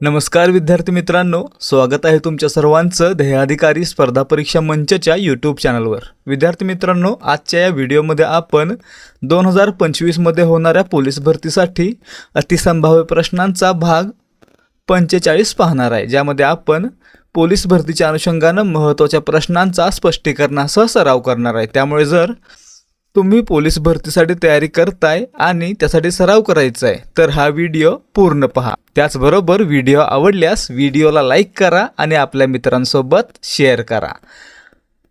नमस्कार विद्यार्थी मित्रांनो स्वागत आहे तुमच्या सर्वांचं ध्येयाधिकारी स्पर्धा परीक्षा मंचच्या यूट्यूब चॅनलवर. विद्यार्थी मित्रांनो आजच्या या व्हिडिओमध्ये आपण दोन हजार पंचवीसमध्ये होणाऱ्या पोलीस भरतीसाठी अतिसंभाव्य प्रश्नांचा भाग पंचेचाळीस पाहणार आहे. ज्यामध्ये आपण पोलीस भरतीच्या अनुषंगानं महत्त्वाच्या प्रश्नांचा स्पष्टीकरणासह सराव करणार आहे. त्यामुळे जर तुम्ही पोलीस भरतीसाठी तयारी करताय आणि त्यासाठी सराव करायचा आहे तर हा व्हिडिओ पूर्ण पहा. त्याचबरोबर व्हिडिओ आवडल्यास व्हिडिओला लाईक करा आणि आपल्या मित्रांसोबत शेअर करा.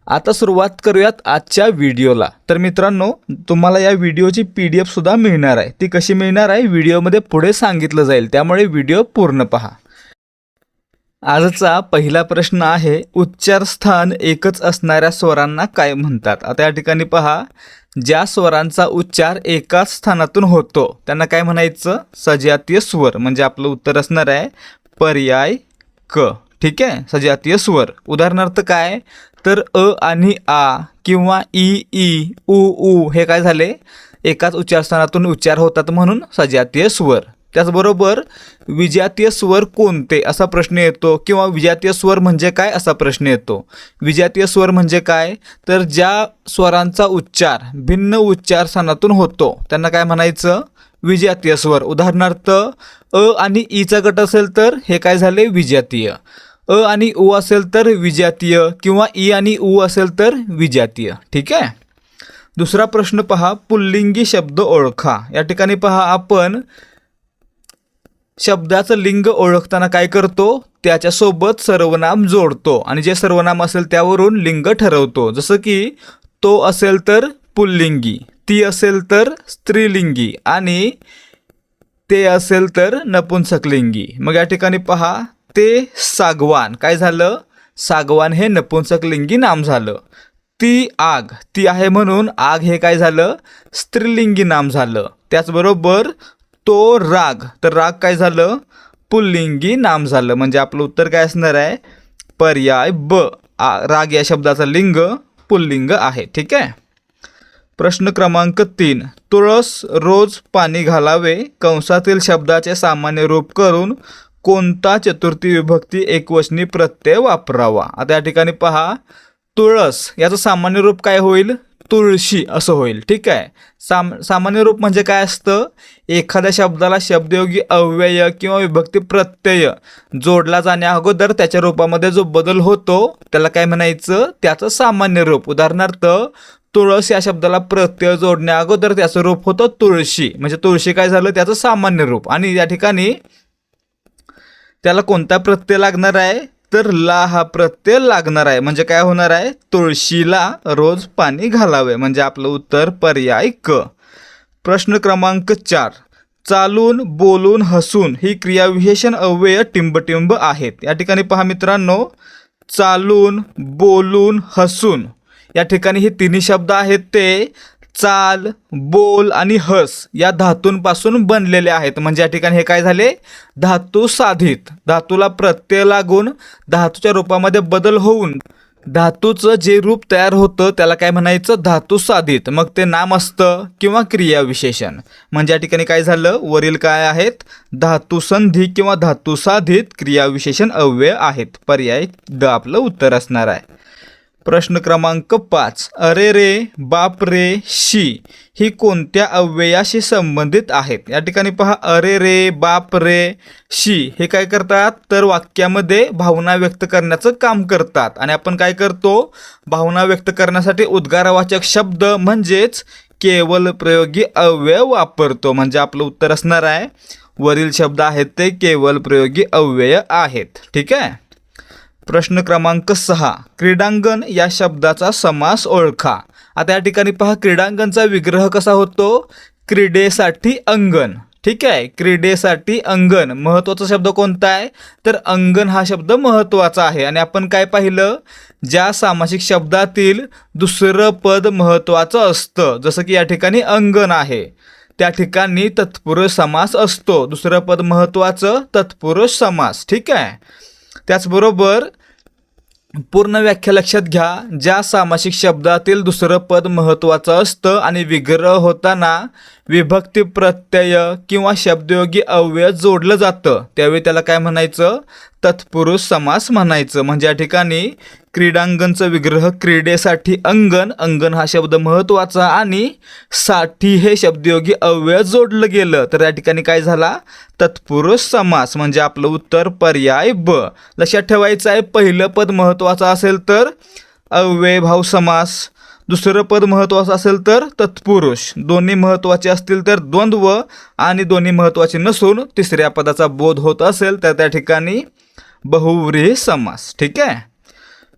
आता सुरुवात करूयात आजच्या व्हिडिओला. तर मित्रांनो तुम्हाला या व्हिडिओची पी डी एफसुद्धा मिळणार आहे. ती कशी मिळणार आहे व्हिडिओमध्ये पुढे सांगितलं जाईल. त्यामुळे व्हिडिओ पूर्ण पहा. आजचा पहिला प्रश्न आहे उच्चारस्थान एकच असणाऱ्या स्वरांना काय म्हणतात? आता या ठिकाणी पहा ज्या स्वरांचा उच्चार एकाच स्थानातून होतो त्यांना काय म्हणायचं? सजातीय स्वर. म्हणजे आपलं उत्तर असणार आहे पर्याय क. ठीक आहे? सजातीय स्वर. उदाहरणार्थ काय? तर अ आणि आ किंवा ई ई उ उ हे काय झाले? एकाच उच्चारस्थानातून उच्चार होतात म्हणून सजातीय स्वर. त्याचबरोबर विजातीय स्वर कोणते असा प्रश्न येतो किंवा विजातीय स्वर म्हणजे काय असा प्रश्न येतो? विजातीय स्वर म्हणजे काय? तर ज्या स्वरांचा उच्चार भिन्न उच्चारस्थानातून होतो त्यांना काय म्हणायचं? विजातीय स्वर. उदाहरणार्थ अ आणि ईचा गट असेल तर हे काय झाले? विजातीय अ आणि उ असेल तर विजातीय किंवा ई आणि उ असेल तर विजातीय ठीक आहे? दुसरा प्रश्न पहा. पुल्लिंगी शब्द ओळखा. या ठिकाणी पहा आपण शब्दाचं लिंग ओळखताना काय करतो? त्याच्यासोबत सर्वनाम जोडतो. आणि जे सर्वनाम असेल त्यावरून लिंग ठरवतो. जसं की तो असेल तर पुल्लिंगी ती असेल तर स्त्रीलिंगी आणि ते असेल तर नपुंसकलिंगी. मग या ठिकाणी पहा ते सागवान. काय झालं? सागवान हे नपुंसकलिंगी नाम झालं. ती आग ती आहे म्हणून आग हे काय झालं? स्त्रीलिंगी नाम झालं. त्याचबरोबर तो राग. तर राग काय झालं? पुल्लिंगी नाम झालं. म्हणजे आपलं उत्तर काय असणार आहे? पर्याय ब. आ राग या शब्दाचा लिंग पुल्लिंग आहे. ठीक आहे? प्रश्न क्रमांक तीन. तुळस रोज पाणी घालावे कंसातील शब्दाचे सामान्य रूप करून कोणता चतुर्थी विभक्ती एकवचनी प्रत्यय वापरावा? आता या ठिकाणी पहा. तुळस याचं सामान्य रूप काय होईल? तुळशी असं होईल ठीक आहे? साम सामान्य रूप म्हणजे काय असतं? एखाद्या शब्दाला शब्दयोगी अव्यय किंवा विभक्ती प्रत्यय जोडला जाण्या अगोदर त्याच्या रूपामध्ये जो बदल होतो त्याला काय म्हणायचं? त्याचं सामान्य रूप. उदाहरणार्थ तुळस या शब्दाला प्रत्यय जोडण्या अगोदर त्याचं रूप होतं तुळशी. म्हणजे तुळशी काय झालं? त्याचं सामान्य रूप. आणि या ठिकाणी त्याला कोणता प्रत्यय लागणार आहे? तर ला हा प्रत्यय लागणार आहे. म्हणजे काय होणार आहे? तुळशीला रोज पाणी घालावे. म्हणजे आपलं उत्तर पर्याय क. प्रश्न क्रमांक चार. चालून बोलून हसून ही क्रियाविशेषण अव्यय टिंबटिंब आहेत. या ठिकाणी पहा मित्रांनो चालून बोलून हसून. या ठिकाणी हे तिन्ही शब्द आहेत ते चाल बोल आणि हस या धातूंपासून बनलेले आहेत. म्हणजे या ठिकाणी हे काय झाले? धातू साधित. धातूला प्रत्यय लागून धातूच्या रूपामध्ये बदल होऊन धातूचं जे रूप तयार होतं त्याला काय म्हणायचं? धातू साधित. मग ते नाम असतं किंवा क्रियाविशेषण. म्हणजे या ठिकाणी काय झालं? वरील काय आहेत? धातू संधी किंवा धातू साधित क्रियाविशेषण अव्यय आहेत. पर्याय द आपलं उत्तर असणार आहे. प्रश्न क्रमांक पाच. अरे रे बाप रे शी. ही कोणत्या अव्ययाशी संबंधित आहेत? या ठिकाणी पहा अरे रे बाप रे शी. हे काय करतात? तर वाक्यामध्ये भावना व्यक्त करण्याचं काम करतात. आणि आपण काय करतो? भावना व्यक्त करण्यासाठी उद्गारवाचक शब्द म्हणजेच केवल प्रयोगी अव्यय वापरतो. म्हणजे आपलं उत्तर असणार आहे वरील शब्द आहेत ते केवल प्रयोगी अव्यय आहेत. ठीक आहे? प्रश्न क्रमांक सहा. क्रीडांगण या शब्दाचा समास ओळखा. आता या ठिकाणी पहा क्रीडांगणचा विग्रह कसा होतो? क्रीडेसाठी अंगण. ठीक आहे? क्रीडेसाठी अंगण. महत्त्वाचा शब्द कोणता आहे? तर अंगण हा शब्द महत्त्वाचा आहे. आणि आपण काय पाहिलं? ज्या सामासिक शब्दातील दुसरं पद महत्त्वाचं असतं. जसं की या ठिकाणी अंगण आहे. त्या ठिकाणी तत्पुरुष समास असतो. दुसरं पद महत्त्वाचं तत्पुरुष समास. ठीक आहे? त्याचबरोबर पूर्ण व्याख्या लक्षात घ्या. ज्या सामासिक शब्दातील दुसरं पद महत्त्वाचं असतं आणि विग्रह होताना विभक्ती प्रत्यय किंवा शब्दयोगी अव्यय जोडलं जातं त्यावेळी त्याला काय म्हणायचं? तत्पुरुष समास म्हणायचं. म्हणजे या ठिकाणी क्रीडांगणचं विग्रह क्रीडेसाठी अंगण अंगण हा शब्द महत्त्वाचा आणि साठी हे शब्दयोगी अव्यय जोडलं गेलं. तर या ठिकाणी काय झाला? तत्पुरुष समास म्हणजे आपलं उत्तर पर्याय ब. लक्षात ठेवायचं आहे पहिलं पद महत्त्वाचं असेल तर अव्ययभाव समास. दुसरं पद महत्त्वाचं असेल तर तत्पुरुष. दोन्ही महत्त्वाचे असतील तर द्वंद्व आणि दोन्ही महत्त्वाचे नसून तिसऱ्या पदाचा बोध होत असेल तर त्या ठिकाणी बहुव्रीही समास. ठीक आहे?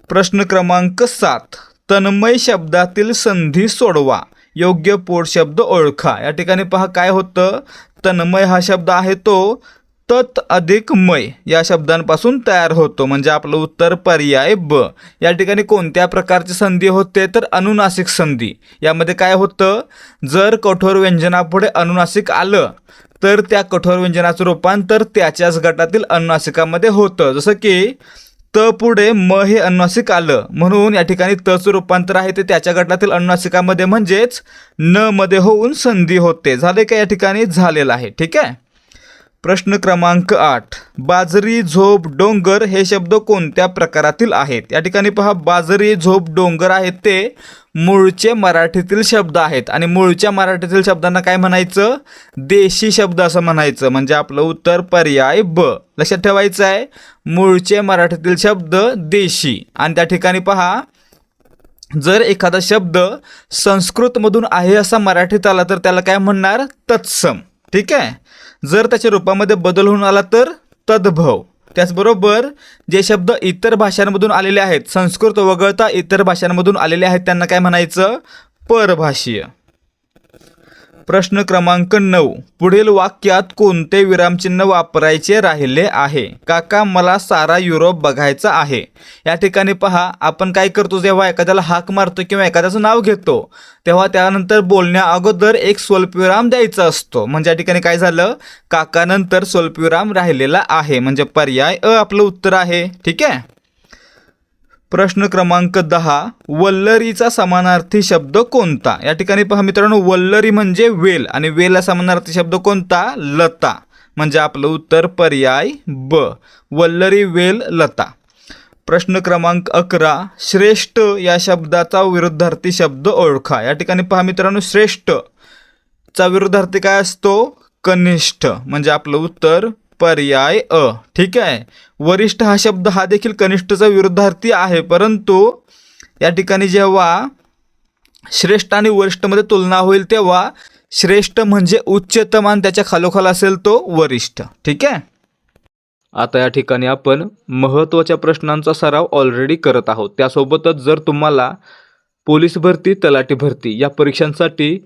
प्रश्न क्रमांक सात. तन्मय शब्दातील संधी सोडवा. योग्य पोट शब्द ओळखा. या ठिकाणी पहा काय होतं? तन्मय हा शब्द आहे तो तत् अधिक मय या शब्दांपासून तयार होतो म्हणजे आपलं उत्तर पर्याय ब. या ठिकाणी कोणत्या प्रकारची संधी होते तर अनुनासिक संधी. यामध्ये काय होतं? जर कठोर व्यंजनापुढे अनुनासिक आलं तर त्या कठोर व्यंजनाचं रूपांतर त्याच्याच गटातील अनुनासिकामध्ये होतं. जसं की त पुढे म हे अनुनासिक आलं म्हणून या ठिकाणी तचं रूपांतर आहे ते त्याच्या गटातील अनुनासिकामध्ये म्हणजेच न मध्ये होऊन संधी होते. झाले का या ठिकाणी? झालेलं आहे. ठीक आहे? प्रश्न क्रमांक आठ. बाजरी झोप डोंगर हे शब्द कोणत्या प्रकारातील आहेत? या ठिकाणी पहा बाजरी झोप डोंगर आहेत ते मूळचे मराठीतील शब्द आहेत. आणि मूळच्या मराठीतील शब्दांना काय म्हणायचं? देशी शब्द असं म्हणायचं. म्हणजे आपलं उत्तर पर्याय ब. लक्षात ठेवायचं आहे मूळचे मराठीतील शब्द देशी. आणि त्या ठिकाणी पहा जर एखादा शब्द संस्कृतमधून आहे असा मराठीत आला तर त्याला काय म्हणणार? तत्सम. ठीक आहे? जर त्याच्या रूपामध्ये बदल होऊन आला तर तद्भव. त्याचबरोबर जे शब्द इतर भाषांमधून आलेले आहेत संस्कृत वगळता इतर भाषांमधून आलेले आहेत त्यांना काय म्हणायचं? परभाषीय. प्रश्न क्रमांक नऊ. पुढील वाक्यात कोणते विरामचिन्ह वापरायचे राहिले आहे? काका मला सारा युरोप बघायचा आहे. या ठिकाणी पहा आपण काय करतो जेव्हा एखाद्याला हाक मारतो किंवा एखाद्याचं नाव घेतो तेव्हा त्यानंतर बोलण्या अगोदर एक स्वल्पविराम द्यायचा असतो. म्हणजे या ठिकाणी काय झालं? काकानंतर स्वल्पविराम राहिलेला आहे. म्हणजे पर्याय अ आपलं उत्तर आहे. ठीक आहे? प्रश्न क्रमांक दहा वल्लरीचा समानार्थी शब्द कोणता? या ठिकाणी पहा मित्रांनो वल्लरी म्हणजे वेल आणि वेलला समानार्थी शब्द कोणता? लता. म्हणजे आपलं उत्तर पर्याय ब. वल्लरी वेल लता. प्रश्न क्रमांक अकरा श्रेष्ठ या शब्दाचा विरुद्धार्थी शब्द ओळखा. या ठिकाणी पहा मित्रांनो श्रेष्ठ चा विरुद्धार्थी काय असतो? कनिष्ठ. म्हणजे आपलं उत्तर पर्याय अ. ठीक आहे? वरिष्ठ हा शब्द हा देखील कनिष्ठचा विरुद्धार्थी आहे. परंतु या ठिकाणी जेव्हा श्रेष्ठ आणि वरिष्ठमध्ये तुलना होईल तेव्हा श्रेष्ठ म्हणजे उच्चतम आणि त्याच्या खालोखाल असेल तो वरिष्ठ. ठीक आहे? आता या ठिकाणी आपण महत्त्वाच्या प्रश्नांचा सराव ऑलरेडी करत आहोत. त्यासोबतच जर तुम्हाला पोलीस भरती तलाठी भरती या परीक्षांसाठी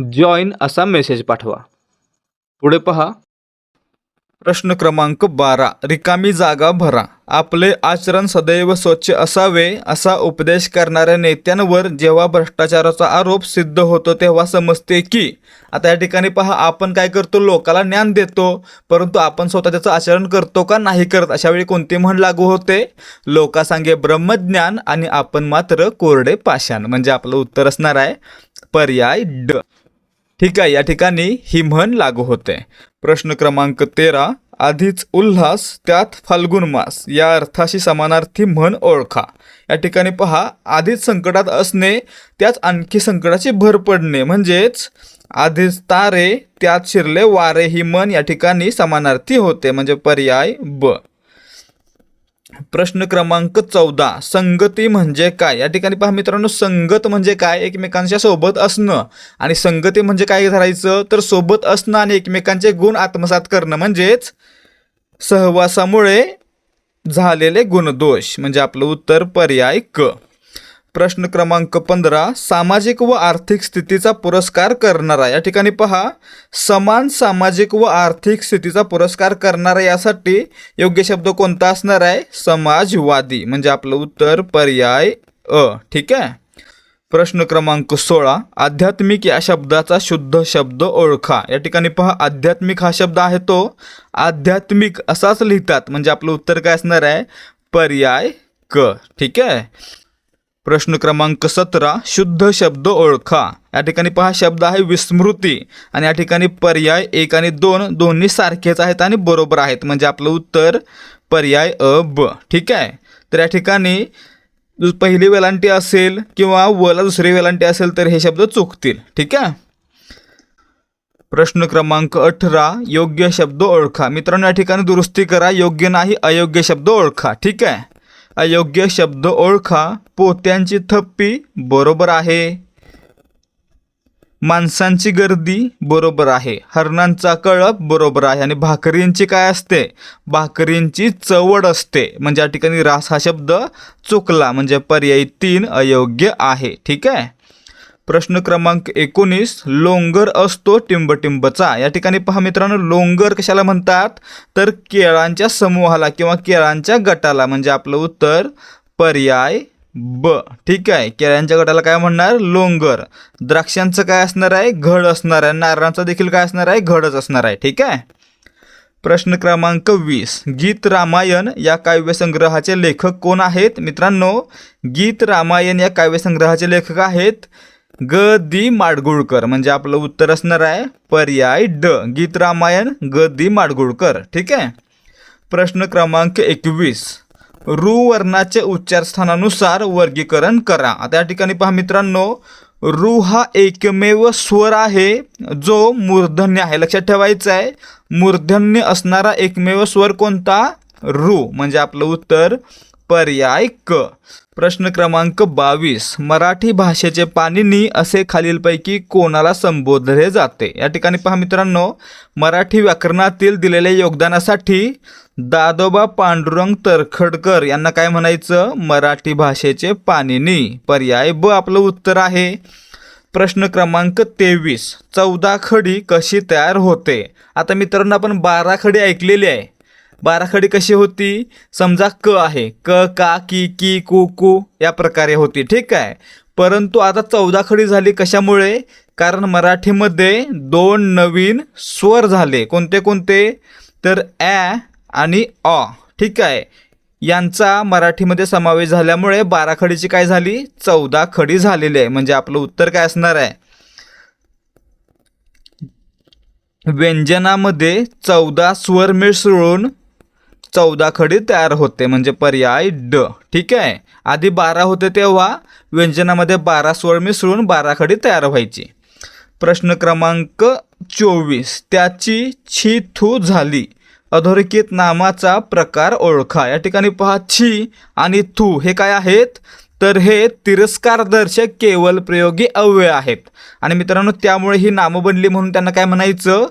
जॉईन असा मेसेज पाठवा. पुढे पहा. प्रश्न क्रमांक बारा. रिकामी जागा भरा. आपले आचरण सदैव स्वच्छ असावे असा उपदेश करणाऱ्या नेत्यांवर जेव्हा भ्रष्टाचाराचा आरोप सिद्ध होतो तेव्हा समजते की आता या ठिकाणी पहा आपण काय करतो? लोकाला ज्ञान देतो. परंतु आपण स्वतः त्याचं आचरण करतो का? नाही करत. अशा वेळी कोणती म्हण लागू होते? लोका सांगे ब्रह्मज्ञान आणि आपण मात्र कोरडे पाषाण. म्हणजे आपलं उत्तर असणार आहे पर्याय ड. ठीक आहे या ठिकाणी ही म्हण लागू होते. प्रश्न क्रमांक तेरा आधीच उल्हास त्यात फाल्गुन मास या अर्थाशी समानार्थी म्हण ओळखा. या ठिकाणी पहा आधीच संकटात असणे त्यात आणखी संकटाची भर पडणे म्हणजेच आधीच तारे त्यात शिरले वारे ही म्हण या ठिकाणी समानार्थी होते म्हणजे पर्याय ब. प्रश्न क्रमांक चौदा संगती म्हणजे काय? या ठिकाणी पहा मित्रांनो संगत म्हणजे काय? एकमेकांच्या सोबत असणं. आणि संगती म्हणजे काय धरायचं तर सोबत असणं आणि एकमेकांचे गुण आत्मसात करणं. म्हणजेच सहवासामुळे झालेले गुणदोष. म्हणजे आपलं उत्तर पर्याय क. प्रश्न क्रमांक पंधरा सामाजिक व आर्थिक स्थितीचा पुरस्कार करणारा. या ठिकाणी पहा समान सामाजिक व आर्थिक स्थितीचा पुरस्कार करणारा यासाठी योग्य शब्द कोणता असणार आहे? समाजवादी. म्हणजे आपलं उत्तर पर्याय अ. ठीक आहे? प्रश्न क्रमांक सोळा आध्यात्मिक या शब्दाचा शुद्ध शब्द ओळखा. या ठिकाणी पहा आध्यात्मिक हा शब्द आहे तो. आध्यात्मिक असाच लिहितात. म्हणजे आपलं उत्तर काय असणार आहे? पर्याय क. ठीक आहे? प्रश्न क्रमांक सतरा शुद्ध शब्द ओळखा. या ठिकाणी पहा शब्द आहे विस्मृती आणि या ठिकाणी पर्याय एक आणि दोन दोन्ही सारखेच आहेत आणि बरोबर आहेत. म्हणजे आपलं उत्तर पर्याय अ ब. ठीक आहे? तर या ठिकाणी पहिली वेलांटी असेल किंवा वला दुसरी वेलांटी असेल तर हे शब्द चुकतील. ठीक आहे? प्रश्न क्रमांक अठरा योग्य शब्द ओळखा. मित्रांनो या ठिकाणी दुरुस्ती करा. योग्य नाही अयोग्य शब्द ओळखा. ठीक आहे? अयोग्य शब्द ओळखा पोत्यांची थप्पी बरोबर आहे. माणसांची गर्दी बरोबर आहे. हरणांचा कळप बरोबर आहे. आणि भाकरींची काय असते? भाकरींची चवड असते. म्हणजे या ठिकाणी रास हा शब्द चुकला. म्हणजे पर्यायी तीन अयोग्य आहे. ठीक आहे? प्रश्न क्रमांक एकोणीस लोंगर असतो टिंबटिंबचा. या ठिकाणी पहा मित्रांनो लोंगर कशाला म्हणतात? तर केळांच्या समूहाला किंवा केळांच्या गटाला. म्हणजे आपलं उत्तर पर्याय ब. ठीक आहे? केळ्यांच्या गटाला काय म्हणणार? लोंगर. द्राक्षांचं काय असणार आहे? घड असणार आहे. नारळांचं देखील काय असणार आहे? घडच असणार आहे. ठीक आहे? प्रश्न क्रमांक वीस. गीत रामायण या काव्यसंग्रहाचे लेखक कोण आहेत? मित्रांनो गीत रामायण या काव्यसंग्रहाचे लेखक आहेत ग दी माडगुळकर म्हणजे आपलं उत्तर असणार आहे पर्याय ड. गीत रामायण ग दी माडगुळकर ठीक आहे? प्रश्न क्रमांक एकवीस. रू वर्णाचे उच्चारस्थानानुसार वर्गीकरण करा. आता या ठिकाणी पहा मित्रांनो रू हा एकमेव स्वर आहे जो मूर्धन्य आहे. लक्षात ठेवायचं आहे मूर्धन्य असणारा एकमेव स्वर कोणता? रू. म्हणजे आपलं उत्तर पर्याय क. प्रश्न क्रमांक बावीस. मराठी भाषेचे पाणिनी असे खालीलपैकी कोणाला संबोधले जाते? या ठिकाणी पहा मित्रांनो मराठी व्याकरणातील दिलेल्या योगदानासाठी दादोबा पांडुरंग तरखडकर यांना काय म्हणायचं? मराठी भाषेचे पाणिनी. पर्याय ब आपलं उत्तर आहे. प्रश्न क्रमांक तेवीस. चौदा खडी कशी तयार होते? आता मित्रांनो आपण बारा खडी ऐकलेली आहे. बाराखडी कशी होती? समजा क आहे. क का की की कु कु या प्रकारे होती. ठीक आहे? परंतु आता चौदा खडी झाली कशामुळे? कारण मराठीमध्ये दोन नवीन स्वर झाले. कोणते कोणते? तर ॲ आणि अ. ठीक आहे? यांचा मराठीमध्ये समावेश झाल्यामुळे बारा खडीची काय झाली? चौदा खडी झालेली आहे. म्हणजे आपलं उत्तर काय असणार आहे? व्यंजनामध्ये चौदा स्वर मिसळून चौदा खडी तयार होते म्हणजे पर्याय ड. ठीक आहे? आधी बारा होते तेव्हा व्यंजनामध्ये बारा स्वर मिसळून बारा खडी तयार व्हायची. प्रश्न क्रमांक चोवीस. त्याची छी थू झाली. अधोरेखित नामाचा प्रकार ओळखा. या ठिकाणी पहा छी आणि थू हे काय आहेत? तर हे तिरस्कारदर्शक केवल प्रयोगी अव्यय आहेत. आणि मित्रांनो त्यामुळे ही नामं बनली म्हणून त्यांना काय म्हणायचं?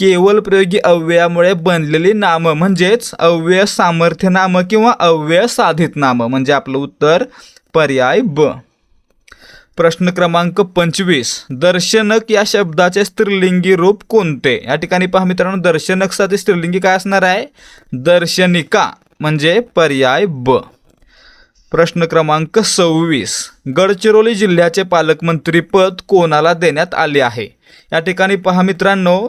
केवळ प्रयोगी अव्ययामुळे बनलेली नामं म्हणजेच अव्यय सामर्थ्य नामं किंवा अव्यय साधित नामं म्हणजे आपलं उत्तर पर्याय ब. प्रश्न क्रमांक पंचवीस. दर्शनक या शब्दाचे स्त्रीलिंगी रूप कोणते? या ठिकाणी पहा मित्रांनो दर्शनकसाठी स्त्रीलिंगी काय असणार आहे? दर्शनिका म्हणजे पर्याय ब. प्रश्न क्रमांक सव्वीस. गडचिरोली जिल्ह्याचे पालकमंत्री पद कोणाला देण्यात आले आहे? या ठिकाणी पहा मित्रांनो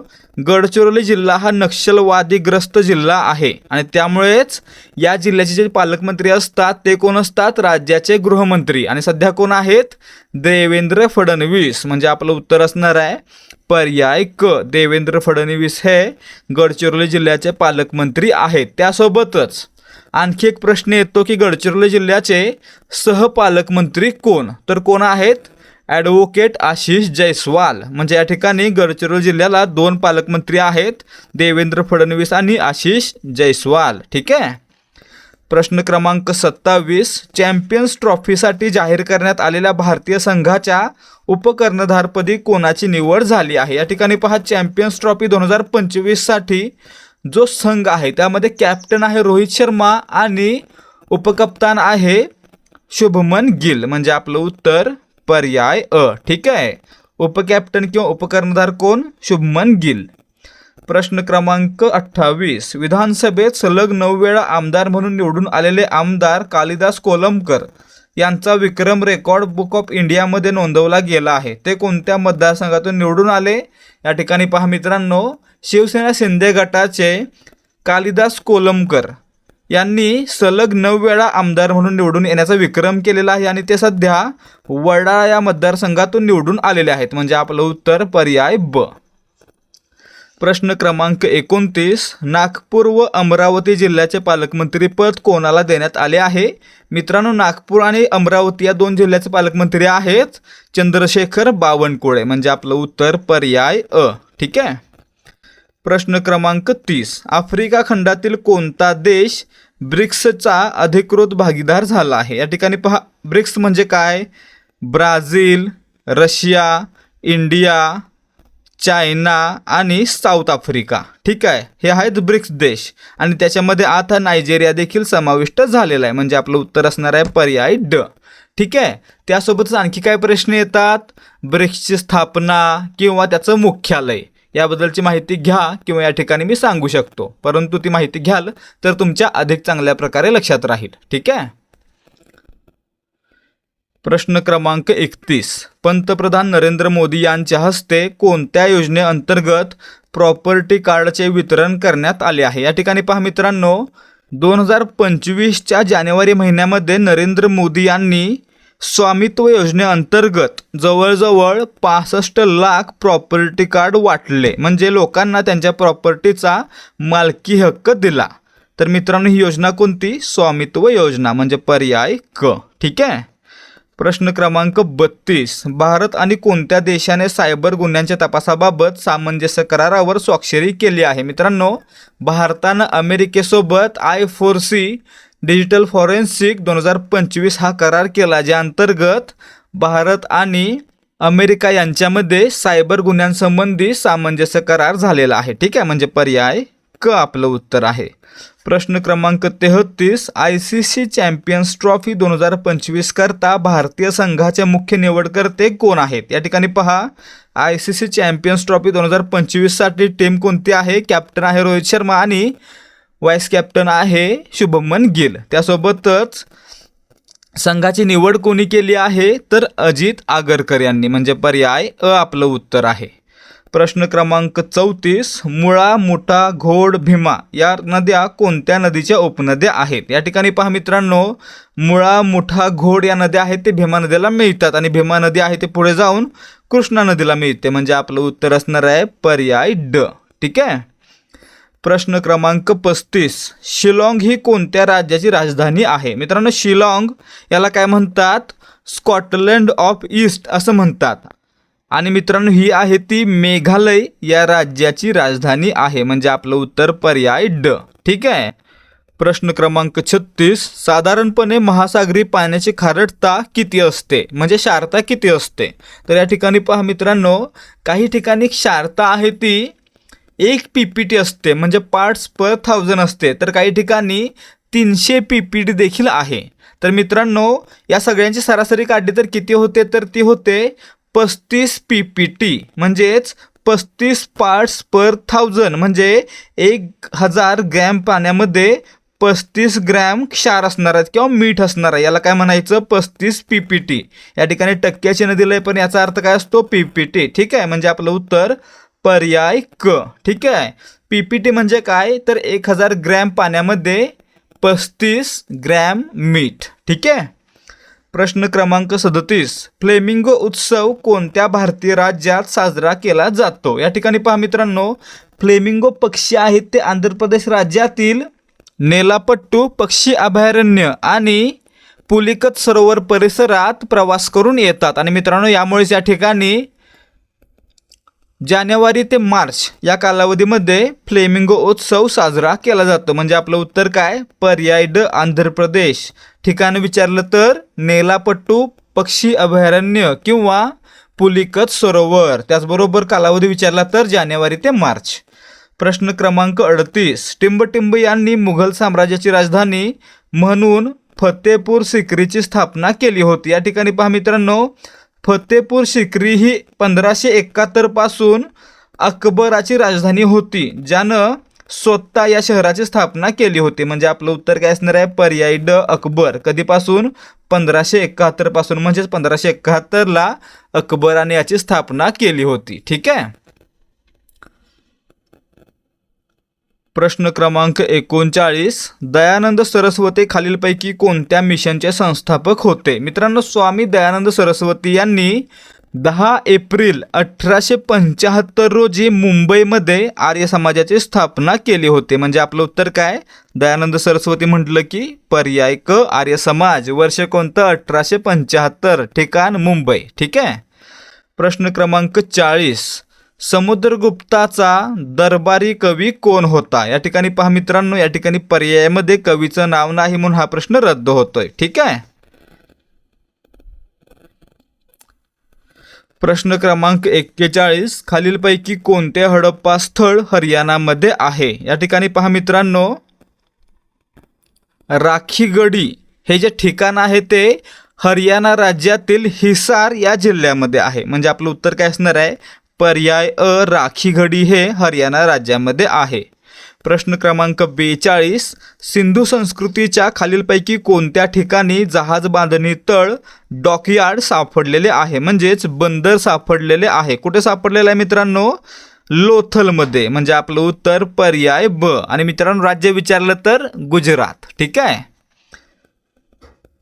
गडचिरोली जिल्हा हा नक्षलवादीग्रस्त जिल्हा आहे. आणि त्यामुळेच या जिल्ह्याचे जे पालकमंत्री असतात ते कोण असतात? राज्याचे गृहमंत्री. आणि सध्या कोण आहेत? देवेंद्र फडणवीस. म्हणजे आपलं उत्तर असणार आहे पर्याय क. देवेंद्र फडणवीस हे गडचिरोली जिल्ह्याचे पालकमंत्री आहेत. त्यासोबतच आणखी एक प्रश्न येतो की गडचिरोली जिल्ह्याचे सहपालकमंत्री कोण? तर कोण आहेत? ॲडव्होकेट आशिष जयस्वाल म्हणजे या ठिकाणी गडचिरोली जिल्ह्याला दोन पालकमंत्री आहेत देवेंद्र फडणवीस आणि आशिष जयस्वाल ठीक आहे? प्रश्न क्रमांक सत्तावीस. चॅम्पियन्स ट्रॉफीसाठी जाहीर करण्यात आलेल्या भारतीय संघाच्या उपकर्णधारपदी कोणाची निवड झाली आहे? या ठिकाणी पहा चॅम्पियन्स ट्रॉफी दोन हजार पंचवीससाठी जो संघ आहे त्यामध्ये कॅप्टन आहे रोहित शर्मा आणि उपकप्तान आहे शुभमन गिल. म्हणजे आपलं उत्तर पर्याय अ ठीक आहे? उपकॅप्टन किंवा उपकर्णधार कोण? शुभमन गिल. प्रश्न क्रमांक अठ्ठावीस. विधानसभेत सलग नऊ वेळा आमदार म्हणून निवडून आलेले आमदार कालिदास कोलंबकर यांचा विक्रम रेकॉर्ड बुक ऑफ इंडियामध्ये नोंदवला गेला आहे. ते कोणत्या मतदारसंघातून निवडून आले? या ठिकाणी पहा मित्रांनो शिवसेना शिंदे गटाचे कालिदास कोलंबकर यांनी सलग नऊ वेळा आमदार म्हणून निवडून येण्याचा विक्रम केलेला आहे आणि ते सध्या वडाळा या मतदारसंघातून निवडून आलेले आहेत. म्हणजे आपलं उत्तर पर्याय ब. प्रश्न क्रमांक एकोणतीस नागपूर व अमरावती जिल्ह्याचे पालकमंत्रीपद कोणाला देण्यात आले आहे? मित्रांनो नागपूर आणि अमरावती या दोन जिल्ह्याचे पालकमंत्री आहेत चंद्रशेखर बावनकुळे. म्हणजे आपलं उत्तर पर्याय अ. ठीक आहे? प्रश्न क्रमांक तीस. आफ्रिका खंडातील कोणता देश ब्रिक्सचा अधिकृत भागीदार झाला आहे? या ठिकाणी पहा ब्रिक्स म्हणजे काय? ब्राझील रशिया इंडिया चायना आणि साऊथ आफ्रिका. ठीक आहे हे आहेत ब्रिक्स देश. आणि त्याच्यामध्ये आता नायजेरिया देखील समाविष्ट झालेला आहे. म्हणजे आपलं उत्तर असणार आहे पर्याय ड. ठीक आहे त्यासोबतच आणखी काय प्रश्न येतात? ब्रिक्सची स्थापना किंवा त्याचं मुख्यालय. याबद्दलची माहिती घ्या किंवा या ठिकाणी मी सांगू शकतो. परंतु ती माहिती घ्याल तर तुमच्या अधिक चांगल्या प्रकारे लक्षात राहील. ठीक आहे? प्रश्न क्रमांक एकतीस. पंतप्रधान नरेंद्र मोदी यांच्या हस्ते कोणत्या योजनेअंतर्गत प्रॉपर्टी कार्डचे वितरण करण्यात आले आहे? या ठिकाणी पहा मित्रांनो दोन हजार पंचवीसच्या जानेवारी महिन्यामध्ये नरेंद्र मोदी यांनी स्वामित्व योजनेअंतर्गत जवळजवळ पासष्ट लाख प्रॉपर्टी कार्ड वाटले. म्हणजे लोकांना त्यांच्या प्रॉपर्टीचा मालकी हक्क दिला. तर मित्रांनो ही योजना कोणती? स्वामित्व योजना म्हणजे पर्याय क. ठीक आहे? प्रश्न क्रमांक बत्तीस. भारत आणि कोणत्या देशाने सायबर गुन्ह्यांच्या तपासाबाबत सामंजस्य करारावर स्वाक्षरी केली आहे? मित्रांनो भारतानं अमेरिकेसोबत I four C digital forensic दोन हजार पंचवीस हा करार केला ज्या अंतर्गत भारत आणि अमेरिका यांच्यामध्ये सायबर गुन्ह्यांसंबंधी सामंजस्य करार झालेला आहे. ठीक आहे? म्हणजे पर्याय क आपलं उत्तर आहे. प्रश्न क्रमांक तेहतीस I C C champions trophy दोन हजार पंचवीस करता भारतीय संघाचे मुख्य निवडकर्ते कोण आहेत? या ठिकाणी पहा. I C C champions trophy दोन हजार पंचवीससाठी टीम कोणती आहे? कॅप्टन आहे रोहित शर्मा आणि वाईस कॅप्टन आहे शुभमन गिल. त्यासोबतच संघाची निवड कोणी केली आहे? तर अजित आगरकर यांनी. म्हणजे पर्याय अ आपलं उत्तर आहे. प्रश्न क्रमांक चौतीस मुळा मुठा घोड भीमा या नद्या कोणत्या नदीच्या उपनद्या आहेत? या ठिकाणी पहा मित्रांनो मुळा मुठा घोड या नद्या आहेत ते भीमा नदीला मिळतात. आणि भीमा नदी आहे ते पुढे जाऊन कृष्णा नदीला मिळते. म्हणजे आपलं उत्तर असणार आहे पर्याय ड. ठीक आहे? प्रश्न क्रमांक पस्तीस. शिलाँग ही कोणत्या राज्याची राजधानी आहे? मित्रांनो शिलाँग याला काय म्हणतात? स्कॉटलंड ऑफ ईस्ट असं म्हणतात. आणि मित्रांनो ही आहे ती मेघालय या राज्याची राजधानी आहे म्हणजे आपलं उत्तर पर्याय ड. ठीक आहे? प्रश्न क्रमांक छत्तीस. साधारणपणे महासागरी पाण्याची खारटता किती असते? म्हणजे क्षारता किती असते? तर या ठिकाणी पहा मित्रांनो काही ठिकाणी क्षारता आहे ती एक पी पी टी असते म्हणजे पार्ट्स पर थाउजंड असते. तर काही ठिकाणी तीनशे पी पी टी देखील आहे. तर मित्रांनो या सगळ्यांची सरासरी काढली तर किती होते? तर ती होते पस्तीस पी पी टी म्हणजेच पस्तीस पार्ट्स पर थाउजंड म्हणजे एक हजार ग्रॅम पाण्यामध्ये पस्तीस ग्रॅम क्षार असणार आहेत किंवा मीठ असणार आहे. याला काय म्हणायचं? पस्तीस पी पी टी या ठिकाणी टक्क्याचे न दिलं आहे पण याचा अर्थ काय असतो? पी पी टी ठीक आहे? म्हणजे आपलं उत्तर पर्याय क. ठीक आहे? पी पी टी म्हणजे काय? तर एक हजार ग्रॅम पाण्यामध्ये पस्तीस ग्रॅम मीठ. ठीक आहे? प्रश्न क्रमांक सदतीस. फ्लेमिंगो उत्सव कोणत्या भारतीय राज्यात साजरा केला जातो? या ठिकाणी पहा मित्रांनो. फ्लेमिंगो पक्षी आहेत ते आंध्र प्रदेश राज्यातील नेलापट्टू पक्षी अभयारण्य आणि पुलिकत सरोवर परिसरात प्रवास करून येतात. आणि मित्रांनो यामुळेच या ठिकाणी जानेवारी ते मार्च या कालावधीमध्ये फ्लेमिंगो उत्सव साजरा केला जातो. म्हणजे आपलं उत्तर काय? पर्याय ड आंध्र प्रदेश. ठिकाण विचारलं तर नेलापट्टू पक्षी अभयारण्य किंवा पुलिकत सरोवर. त्याचबरोबर कालावधी विचारला तर जानेवारी ते मार्च. प्रश्न क्रमांक अडतीस. टिंबटिंब यांनी मुघल साम्राज्याची राजधानी म्हणून फतेपूर सिक्रीची स्थापना केली होती. या ठिकाणी पहा मित्रांनो फतेपूर सिक्री ही पंधराशे एकाहत्तरपासून अकबराची राजधानी होती ज्यानं स्वतः या शहराची स्थापना केली होती. म्हणजे आपलं उत्तर काय असणार आहे? पर्याय ड अकबर. कधीपासून? पंधराशे एकाहत्तरपासून म्हणजेच पंधराशे एकाहत्तरला अकबराने याची स्थापना केली होती. ठीक आहे? प्रश्न क्रमांक एकोणचाळीस दयानंद सरस्वती खालीलपैकी कोणत्या मिशनचे संस्थापक होते? मित्रांनो स्वामी दयानंद सरस्वती यांनी दहा एप्रिल अठराशे पंच्याहत्तर रोजी मुंबईमध्ये आर्य समाजाची स्थापना केली होती. म्हणजे आपलं उत्तर काय? दयानंद सरस्वती म्हटलं की पर्याय क आर्य समाज वर्ष कोणतं? अठराशे पंच्याहत्तर ठिकाण मुंबई. ठीक आहे? प्रश्न क्रमांक चाळीस समुद्रगुप्ताचा दरबारी कवी कोण होता? या ठिकाणी पहा मित्रांनो या ठिकाणी पर्यायामध्ये कवीचं नाव नाही म्हणून हा प्रश्न रद्द होतोय. ठीक आहे? प्रश्न क्रमांक एक्केचाळीस. खालीलपैकी कोणते हडप्पा स्थळ हरियाणामध्ये आहे? या ठिकाणी पहा मित्रांनो. राखीगडी. हे जे ठिकाण आहे ते हरियाणा राज्यातील हिसार या जिल्ह्यामध्ये आहे. म्हणजे आपलं उत्तर काय असणार आहे? पर्याय अ राखीगडी हे हरियाणा राज्यामध्ये आहे. प्रश्न क्रमांक बेचाळीस सिंधू संस्कृतीच्या खालीलपैकी कोणत्या ठिकाणी जहाज बांधणी तळ डॉकयार्ड सापडलेले आहे? म्हणजेच बंदर सापडलेले आहे. कुठे सापडलेलं आहे मित्रांनो? लोथलमध्ये. म्हणजे आपलं उत्तर पर्याय ब. आणि मित्रांनो राज्य विचारलं तर गुजरात. ठीक आहे?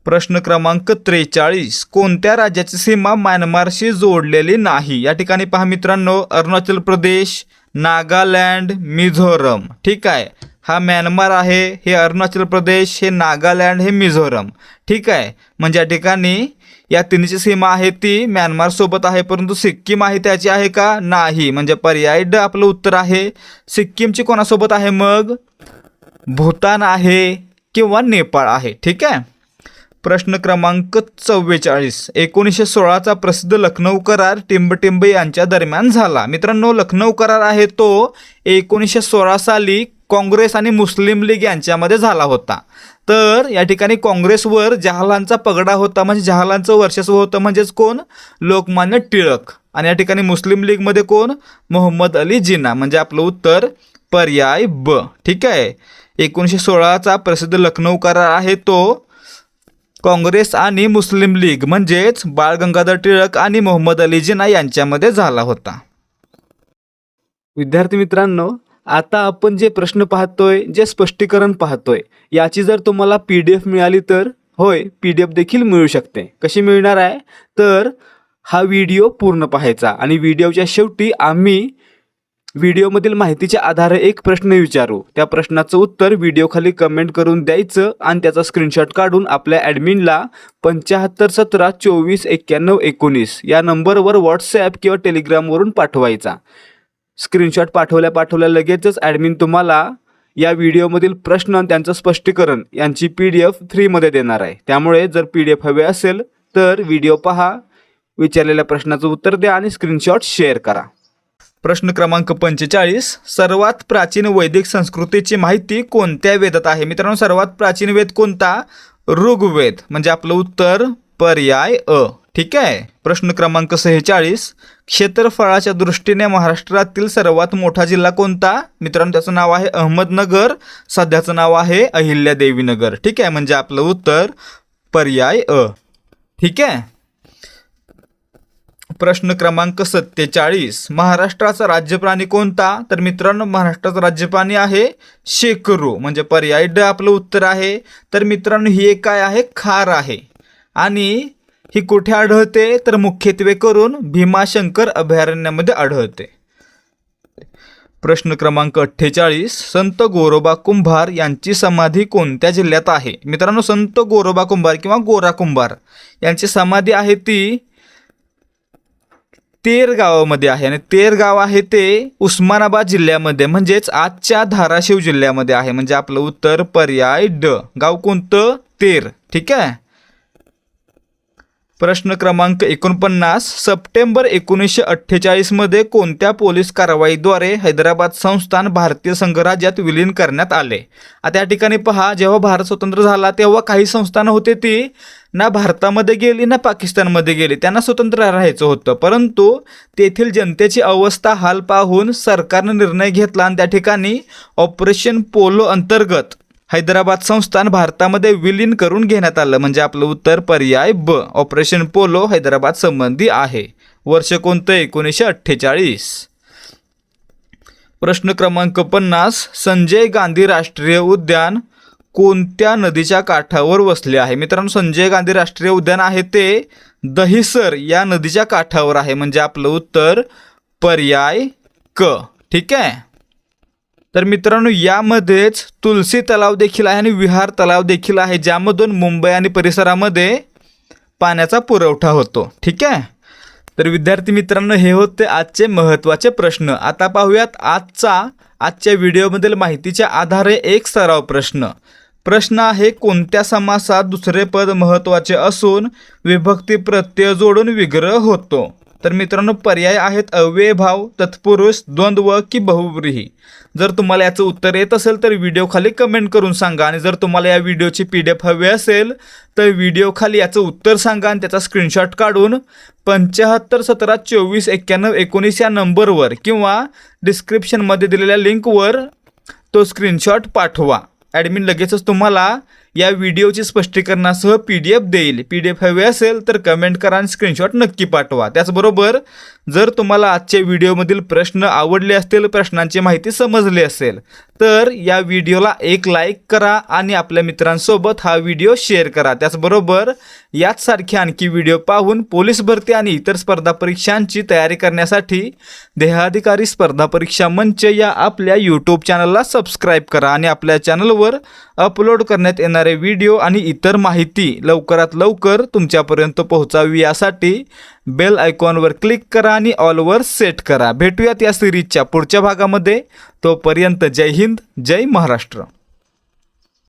प्रश्न क्रमांक त्रेचाळीस. कोणत्या राज्याची सीमा म्यानमारशी जोडलेली नाही? या ठिकाणी पहा मित्रांनो अरुणाचल प्रदेश नागालँड मिझोरम. ठीक आहे. हा म्यानमार आहे हे अरुणाचल प्रदेश हे नागालँड हे मिझोरम. ठीक आहे. म्हणजे या ठिकाणी या तिन्हीची सीमा आहे ती म्यानमारसोबत आहे परंतु सिक्कीम आहे त्याची आहे का? नाही. म्हणजे पर्याय ड आपलं उत्तर आहे. सिक्कीमची कोणासोबत आहे मग? भूतान आहे किंवा नेपाळ आहे. ठीक आहे. प्रश्न क्रमांक चव्वेचाळीस. एकोणीसशे सोळाचा प्रसिद्ध लखनौ करार टिंबटिंब यांच्या दरम्यान झाला. मित्रांनो लखनौ करार आहे तो एकोणीसशे सोळा साली काँग्रेस आणि मुस्लिम लीग यांच्यामध्ये झाला होता. तर या ठिकाणी काँग्रेसवर जहालांचा पगडा होता म्हणजे जहालांचं वर्चस्व होतं म्हणजेच कोण? लोकमान्य टिळक. आणि या ठिकाणी मुस्लिम लीगमध्ये कोण? मोहम्मद अली जिना. म्हणजे आपलं उत्तर पर्याय ब. ठीक आहे? एकोणीसशे सोळाचा प्रसिद्ध लखनौ करार आहे तो काँग्रेस आणि मुस्लिम लीग म्हणजेच बाळ गंगाधर टिळक आणि मोहम्मद अली जिना यांच्यामध्ये झाला होता. विद्यार्थी मित्रांनो आता आपण जे प्रश्न पाहतोय जे स्पष्टीकरण पाहतोय याची जर तुम्हाला पी डी एफ मिळाली तर होय पी डी एफ देखील मिळू शकते. कशी मिळणार आहे? तर हा व्हिडिओ पूर्ण पाहायचा आणि व्हिडिओच्या शेवटी आम्ही व्हिडिओमधील माहितीच्या आधारे एक प्रश्न विचारू. त्या प्रश्नाचं उत्तर व्हिडिओखाली कमेंट करून द्यायचं आणि त्याचा स्क्रीनशॉट काढून आपल्या ॲडमिनला पंच्याहत्तर सतरा चोवीस एक्क्याण्णव एकोणीस या नंबरवर व्हॉट्सॲप किंवा टेलिग्रामवरून पाठवायचा. स्क्रीनशॉट पाठवल्या पाठवल्या लगेचच ॲडमिन तुम्हाला या व्हिडिओमधील प्रश्न आणि त्यांचं स्पष्टीकरण यांची पी डी एफ फ्रीमध्ये देणार आहे. त्यामुळे जर पी डी एफ हवे असेल तर व्हिडिओ पहा विचारलेल्या प्रश्नाचं उत्तर द्या आणि स्क्रीनशॉट शेअर करा. प्रश्न क्रमांक पंचेचाळीस सर्वात प्राचीन वैदिक संस्कृतीची माहिती कोणत्या वेदात आहे? मित्रांनो सर्वात प्राचीन वेद कोणता? ऋग्वेद. म्हणजे आपलं उत्तर पर्याय अ. ठीक आहे? प्रश्न क्रमांक सेहेचाळीस क्षेत्रफळाच्या दृष्टीने महाराष्ट्रातील सर्वात मोठा जिल्हा कोणता? मित्रांनो त्याचं नाव आहे अहमदनगर सध्याचं नाव आहे अहिल्यादेवीनगर ठीक आहे? म्हणजे आपलं उत्तर पर्याय अ. ठीक आहे? प्रश्न क्रमांक सत्तेचाळीस. महाराष्ट्राचा राज्यप्राणी कोणता? तर मित्रांनो महाराष्ट्राचा राज्यप्राणी आहे शेकरू. म्हणजे पर्याय ड आपलं उत्तर आहे. तर मित्रांनो ही एक काय आहे? खार आहे. आणि ही कुठे आढळते? तर मुख्यत्वे करून भीमाशंकर अभयारण्यामध्ये आढळते. प्रश्न क्रमांक अठ्ठेचाळीस. संत गोरोबा कुंभार यांची समाधी कोणत्या जिल्ह्यात आहे? मित्रांनो संत गोरोबा कुंभार किंवा गोरा कुंभार यांची समाधी आहे ती तेर गावामध्ये आहे आणि तेर गाव आहे ते उस्मानाबाद जिल्ह्यामध्ये म्हणजेच आजच्या धाराशिव जिल्ह्यामध्ये आहे. म्हणजे आपलं उत्तर पर्याय ड. गाव कोणतं? तेर. ठीक आहे? प्रश्न क्रमांक एकोणपन्नास सप्टेंबर एकोणीसशे अठ्ठेचाळीसमध्ये कोणत्या पोलीस कारवाईद्वारे हैदराबाद संस्थान भारतीय संघराज्यात विलीन करण्यात आले? आता या ठिकाणी पहा जेव्हा भारत स्वतंत्र झाला तेव्हा काही संस्थानं होते ती ना भारतामध्ये गेली ना पाकिस्तानमध्ये गेली. त्यांना स्वतंत्र राहायचं होतं. परंतु तेथील जनतेची अवस्था हाल पाहून सरकारनं निर्णय घेतला आणि त्या ठिकाणी ऑपरेशन पोलो अंतर्गत हैदराबाद संस्थान भारतामध्ये विलीन करून घेण्यात आलं म्हणजे आपलं उत्तर पर्याय ब ऑपरेशन पोलो हैदराबाद संबंधी आहे. वर्ष कोणतं? एकोणीसशे अठ्ठेचाळीस. प्रश्न क्रमांक पन्नास संजय गांधी राष्ट्रीय उद्यान कोणत्या नदीच्या काठावर वसले आहे? मित्रांनो संजय गांधी राष्ट्रीय उद्यान आहे ते दहिसर या नदीच्या काठावर आहे म्हणजे आपलं उत्तर पर्याय क. ठीक आहे? तर मित्रांनो यामध्येच तुलसी तलाव देखील आहे आणि विहार तलाव देखील आहे ज्यामधून मुंबई आणि परिसरामध्ये पाण्याचा पुरवठा होतो. ठीक आहे? तर विद्यार्थी मित्रांनो हे होते आजचे महत्त्वाचे प्रश्न. आता पाहूयात आजचा आजच्या व्हिडिओमधील माहितीच्या आधारे एक सराव प्रश्न. प्रश्न आहे कोणत्या समासात दुसरे पद महत्त्वाचे असून विभक्ती प्रत्यय जोडून विग्रह होतो? तर मित्रांनो पर्याय आहेत अव्ययभाव तत्पुरुष द्वंद्व की बहुव्रीही. जर तुम्हाला याचं उत्तर येत असेल तर व्हिडिओ खाली कमेंट करून सांगा. आणि जर तुम्हाला या व्हिडिओची पी डी एफ हवी असेल तर व्हिडिओ खाली याचं उत्तर सांगा आणि त्याचा स्क्रीनशॉट काढून पंच्याहत्तर सतरा चोवीस एक्क्याण्णव एकोणीस या नंबरवर किंवा डिस्क्रिप्शनमध्ये दिलेल्या लिंकवर तो स्क्रीनशॉट पाठवा. ॲडमिन लगेचच तुम्हाला या व्हिडिओची स्पष्टीकरणासह पी डी एफ देईल. पी डी एफ हवे असेल तर कमेंट करा आणि स्क्रीनशॉट नक्की पाठवा. त्याचबरोबर जर तुम्हाला आजच्या व्हिडिओमधील प्रश्न आवडले असतील प्रश्नांची माहिती समजली असेल तर या व्हिडिओला एक लाईक करा आणि आपल्या मित्रांसोबत हा व्हिडिओ शेअर करा. त्याचबरोबर याचसारखे आणखी व्हिडिओ पाहून पोलीस भरती आणि इतर स्पर्धा परीक्षांची तयारी करण्यासाठी देहाधिकारी स्पर्धा परीक्षा मंच या आपल्या यूट्यूब चॅनलला सबस्क्राईब करा आणि आपल्या चॅनलवर अपलोड करण्यात येणार येणारे व्हिडिओ आणि इतर माहिती लवकरात लवकर तुमच्यापर्यंत पोहोचावी. यासाठी बेल आयकॉनवर क्लिक करा आणि ऑलवर सेट करा. भेटूयात या सिरीजच्या पुढच्या भागामध्ये. तोपर्यंत जय हिंद जय महाराष्ट्र.